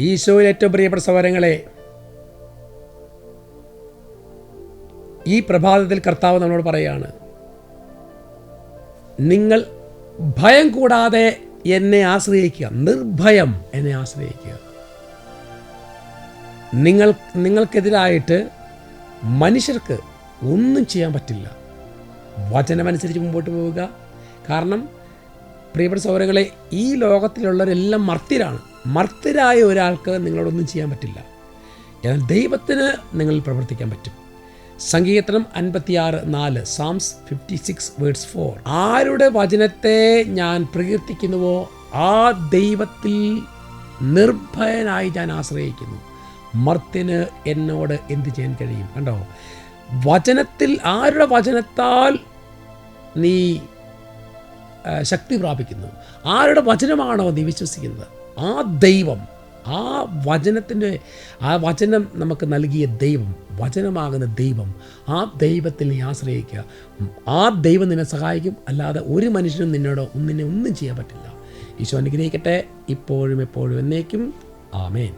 ഈശോയിൽ ഏറ്റവും പ്രിയപ്പെട്ട സഹോദരങ്ങളെ ഈ പ്രഭാതത്തിൽ കർത്താവ് നമ്മളോട് പറയുകയാണ് നിങ്ങൾ ഭയം കൂടാതെ എന്നെ ആശ്രയിക്കുക നിർഭയം എന്നെ ആശ്രയിക്കുക. നിങ്ങൾ നിങ്ങൾക്കെതിരായിട്ട് മനുഷ്യർക്ക് ഒന്നും ചെയ്യാൻ പറ്റില്ല. വചനമനുസരിച്ച് മുമ്പോട്ട് പോവുക. കാരണം പ്രിയപ്പെട്ട സൗരങ്ങളെ ഈ ലോകത്തിലുള്ളവരെല്ലാം മർത്യരാണ്. മർത്യരായ ഒരാൾക്ക് നിങ്ങളോടൊന്നും ചെയ്യാൻ പറ്റില്ല. എന്നാൽ ദൈവത്തിന് നിങ്ങളിൽ പ്രവർത്തിക്കാൻ പറ്റും. സംഗീതനം അൻപത്തിയാറ് നാല് psalms fifty six words four ആരുടെ വചനത്തെ ഞാൻ പ്രകീർത്തിക്കുന്നുവോ ആ ദൈവത്തിൽ നിർഭയനായി ഞാൻ ആശ്രയിക്കുന്നു. മർത്തിന് എന്നോട് എന്ത് ചെയ്യാൻ കഴിയും? കണ്ടോ? വചനത്തിൽ ആരുടെ വചനത്താൽ നീ ശക്തി പ്രാപിക്കുന്നു? ആരുടെ വചനമാണോ നീ വിശ്വസിക്കുന്നത്? ആ ദൈവം ആ വചനത്തിന്റെ ആ വചനം നമുക്ക് നൽകിയ ദൈവം വചനമാകുന്ന ദൈവം ആ ദൈവത്തിൽ നീ ആശ്രയിക്കുക. ആ ദൈവം നിന്നെ സഹായിക്കും. അല്ലാതെ ഒരു മനുഷ്യനും നിന്നോട് ഒന്നിനെ ഒന്നും ചെയ്യാൻ പറ്റില്ല. ഈശോ അനുഗ്രഹിക്കട്ടെ. ഇപ്പോഴും എപ്പോഴും എന്നേക്കും. ആമേൻ.